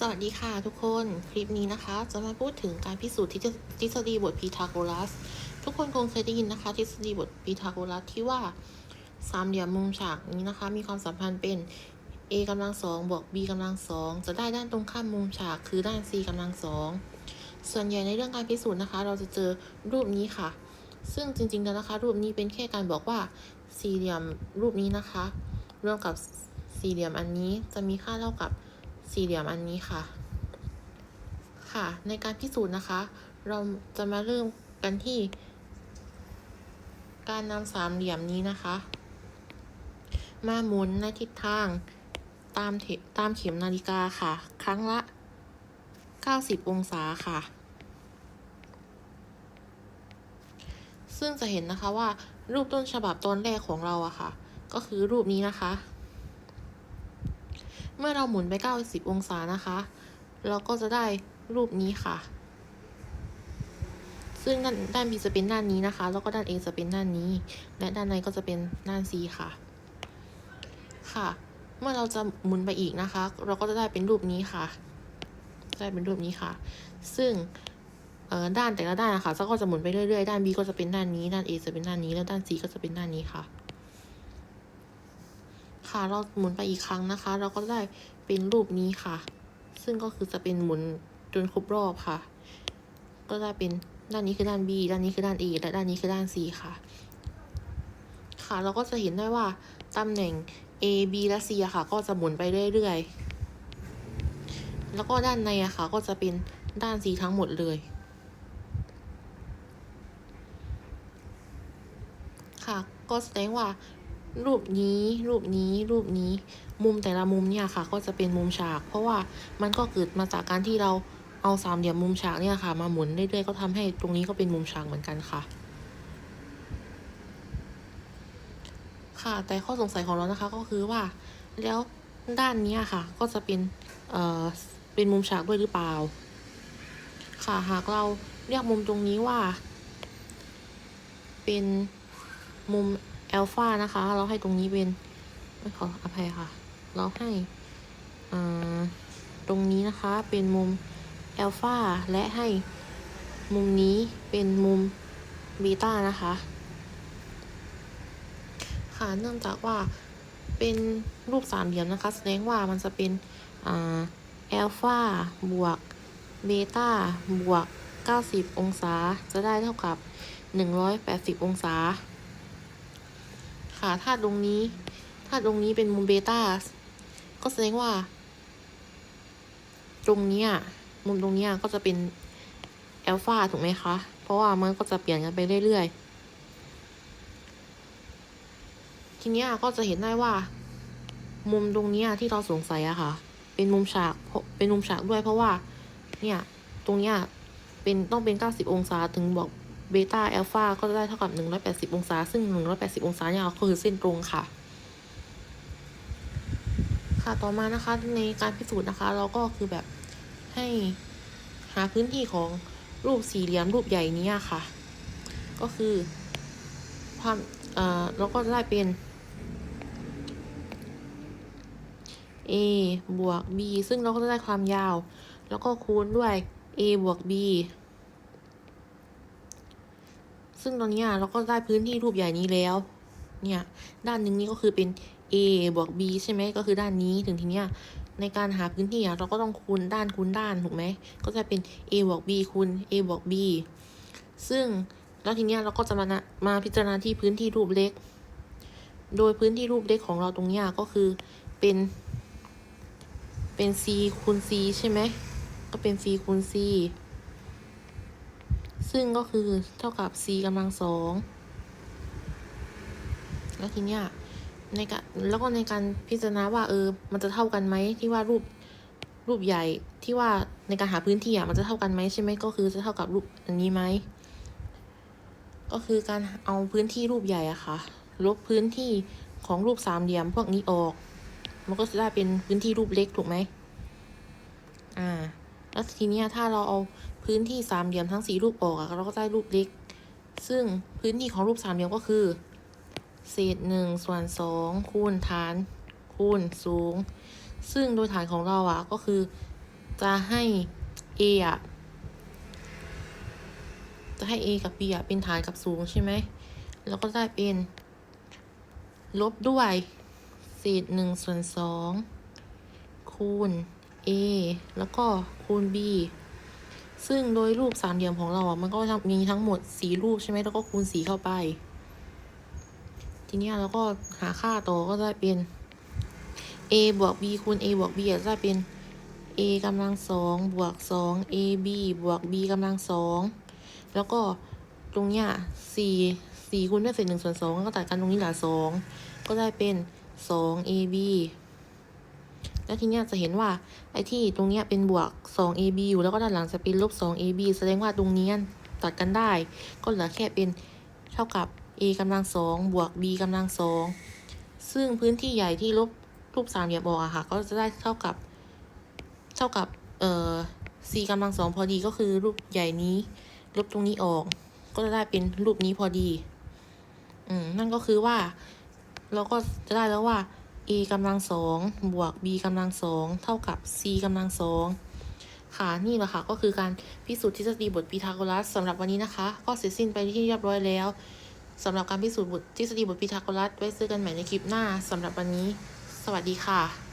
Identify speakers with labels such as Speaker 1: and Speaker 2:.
Speaker 1: สวัสดีค่ะทุกคนคลิปนี้นะคะ จะมาพูดถึงการพิสูจน์ทฤษฎีบทพีทาโกรัส ทุกคนคงเคยได้ยินนะคะ ทฤษฎีบทพีทาโกรัสที่ว่าสามเหลี่ยมมุมฉากนี้นะคะ มีความสัมพันธ์เป็น a กำลังสองบวก b กำลังสองจะได้ด้านตรงข้ามมุมฉากคือด้าน c กำลังสองส่วนใหญ่ในเรื่องการพิสูจน์นะคะ เราจะเจอรูปนี้ค่ะ ซึ่งจริงๆแล้วนะคะ รูปนี้เป็นแค่การบอกว่าสี่เหลี่ยมรูปนี้นะคะร่วมกับสี่เหลี่ยมอันนี้จะมีค่าเท่ากับ สี่เหลี่ยมอันนี้ค่ะ ค่ะ ในการพิสูจน์นะคะ เราจะมาเริ่มกันที่ การนำสามเหลี่ยมนี้นะคะ มาหมุนในทิศทางตามเทตามเข็มนาฬิกาค่ะ ครั้งละ 90 องศาค่ะ ซึ่งจะเห็นนะคะว่ารูปต้นฉบับตอนแรกของเราอะค่ะ ก็คือรูปนี้นะคะ เมื่อเราหมุนไป 90 องศานะคะ เราก็จะได้รูปนี้ค่ะ ซึ่งด้านด้าน B จะเป็นด้านนี้นะคะ แล้วก็ด้าน A จะเป็นด้านนี้ และด้านในก็จะเป็นด้าน C ค่ะ ค่ะ เมื่อเราจะหมุนไปอีกนะคะ เราก็จะได้เป็นรูปนี้ค่ะได้เป็นรูปนี้ค่ะ ซึ่งเอ่อด้านแต่ละด้านนะคะก็จะหมุนไปเรื่อยๆ ด้าน B ก็จะเป็นด้านนี้ ด้าน A จะเป็นด้านนี้ แล้วด้าน C ก็จะเป็นด้านนี้ค่ะ เราหมุนไปอีกครั้งนะคะ เราก็ได้เป็นรูปนี้ค่ะ ซึ่งก็คือจะเป็นหมุนจนครบรอบค่ะ ก็ได้เป็นด้านนี้คือด้าน B ด้านนี้คือด้าน A และด้านนี้คือด้าน C ค่ะ ค่ะ เราก็จะเห็นได้ว่าตำแหน่ง A B และ C อะค่ะ ก็จะหมุนไปเรื่อยๆ แล้วก็ด้านในอะค่ะ ก็จะเป็นด้าน C ทั้งหมดเลย ค่ะ ก็แสดงว่า รูปนี้รูปนี้รูปนี้มุมแต่ละมุมเนี่ยค่ะ ก็จะเป็นมุมฉาก เพราะว่ามันก็เกิดมาจากการที่เราเอาสามเหลี่ยมมุมฉากเนี่ยค่ะ มาหมุนเรื่อยๆก็ทำให้ตรงนี้ก็เป็นมุมฉากเหมือนกันค่ะ ค่ะแต่ข้อสงสัยของเรานะคะก็คือว่า แล้วด้านนี้ค่ะ ก็จะเป็นเอ่อเป็นมุมฉากด้วยหรือเปล่า ค่ะหากเราเรียกมุมตรงนี้ว่า เป็นมุม อลฟานะคะ เราให้ตรงนี้เป็นไม่ขออภัยค่ะ เราให้ตรงนี้นะคะเป็นมุมแอลฟาและให้มุมนี้เป็นมุมบีตานะคะ ค่ะเนื่องจากว่าเป็นรูปสามเหลี่ยมนะคะ แสดงว่ามันจะเป็นอ่าแอลฟาบวกเบต้าบวก 90 องศา จะได้เท่ากับ 180 องศา ค่ะถ้าตรงนี้ถ้าตรงนี้เป็นมุมเบต้าก็แสดงว่า ตรงนี้มุมตรงนี้ก็จะเป็นแอลฟาถูกไหมคะ เพราะว่ามันก็จะเปลี่ยนกันไปเรื่อยๆ ทีนี้ก็จะเห็นได้ว่า มุมตรงนี้ที่เราสงสัยอะค่ะ เป็นมุมฉากเพราะเป็นมุมฉากด้วยเพราะว่า เนี่ย ตรงเนี้ยเป็นต้องเป็น 90 องศาถึงบอก เบต้าแอลฟาก็จะได้เท่ากับ 180 องศา ซึ่ง 180 องศาเนี่ยก็คือเส้นตรงค่ะ ค่ะต่อมานะคะในการพิสูจน์นะคะ เราก็คือแบบให้หาพื้นที่ของรูปสี่เหลี่ยมรูปใหญ่นี้ค่ะ ก็คือความเอ่อเราก็จะได้เป็น a บวก b ซึ่งเราก็จะได้ความยาว แล้วก็คูณด้วย a บวก b ซึ่งตอนนี้เราก็ได้พื้นที่รูปใหญ่นี้แล้ว เนี่ย ด้านหนึ่งนี้ก็คือเป็น a บวก b ใช่ไหมก็คือด้านนี้ถึงทีเนี้ยในการหาพื้นที่เราก็ต้องคูณด้านคูณด้านถูกไหมก็จะเป็น a บวก b คูณ a บวก b ซึ่งแล้วทีเนี้ยเราก็จะมานะมาพิจารณาที่พื้นที่รูปเล็ก โดยพื้นที่รูปเล็กของเราตรงเนี้ยก็คือเป็นเป็น c คูณ c ใช่ไหมก็เป็น c คูณ c ซึ่งก็คือเท่ากับ c กำลังสองแล้วทีเนี้ยในการแล้วก็ในการพิจารณาว่าเออ มันจะเท่ากันไหมที่ว่ารูปรูปใหญ่ที่ว่าในการหาพื้นที่อะมันจะเท่ากันไหมใช่ไหมก็คือจะเท่ากับรูปอันนี้ไหมก็คือการเอาพื้นที่รูปใหญ่อะค่ะ ลบพื้นที่ของรูปสามเหลี่ยมพวกนี้ออก มันก็จะได้เป็นพื้นที่รูปเล็กถูกไหมอ่า แล้วทีเนี้ยถ้าเราเอา พื้นที่สามเหลี่ยมทั้งสี่รูปออกอะเราก็ได้รูปเล็ก ซึ่งพื้นที่ของรูปสามเหลี่ยมก็คือ เศษหนึ่งส่วนสองคูณฐานคูณสูง ซึ่งโดยฐานของเราอะก็คือ จะให้ a อะจะให้ a กับ b อะเป็นฐานกับสูงใช่ไหม แล้วก็ได้เป็น ลบด้วยเศษหนึ่งส่วนสองคูณ a แล้วก็คูณ b ซึ่งโดยรูปสามเหลี่ยมของเราอะมันก็มีทั้งหมดสี่รูปใช่ไหมแล้วก็คูณสีเข้าไป ทีนี้เราก็หาค่าต่อก็ได้เป็น a บวก b คูณ a บวก b จะได้เป็น a กำลังสองบวกสอง ab บวก b กำลังสองแล้วก็ตรงเนี้ยสี่สี่คูณด้วยเศษหนึ่งส่วนสองก็ตัดกันตรงนี้เหลือสองก็ได้เป็นสอง ab แล้วทีเนี้ยจะเห็นว่าไอ้ที่ตรงเนี้ยเป็นบวกสอง ab อยู่แล้วก็ด้านหลังจะเป็นลบสอง ab แสดงว่าตรงนี้ตัดกันได้ ก็เหลือแค่เป็นเท่ากับ a กำลังสองบวก b กำลังสองซึ่งพื้นที่ใหญ่ที่ลบรูปสามเหลี่ยมออกอะค่ะ ก็จะได้เท่ากับ เท่ากับเอ่อ c กำลังสองพอดีก็คือรูปใหญ่นี้ลบตรงนี้ออก ก็จะได้เป็นรูปนี้พอดี อืมนั่นก็คือว่า เราก็จะได้แล้วว่า a กำลังสองบวก b กำลังสองเท่ากับ c กำลังสองค่ะนี่แหละค่ะก็คือการพิสูจน์ทฤษฎีบทพีทาโกรัสสำหรับวันนี้นะคะ ก็เสร็จสิ้นไปที่เรียบร้อยแล้วสำหรับการพิสูจน์บททฤษฎีบทพีทาโกรัสไว้ซื้อกันใหม่ในคลิปหน้าสำหรับวันนี้ สวัสดีค่ะ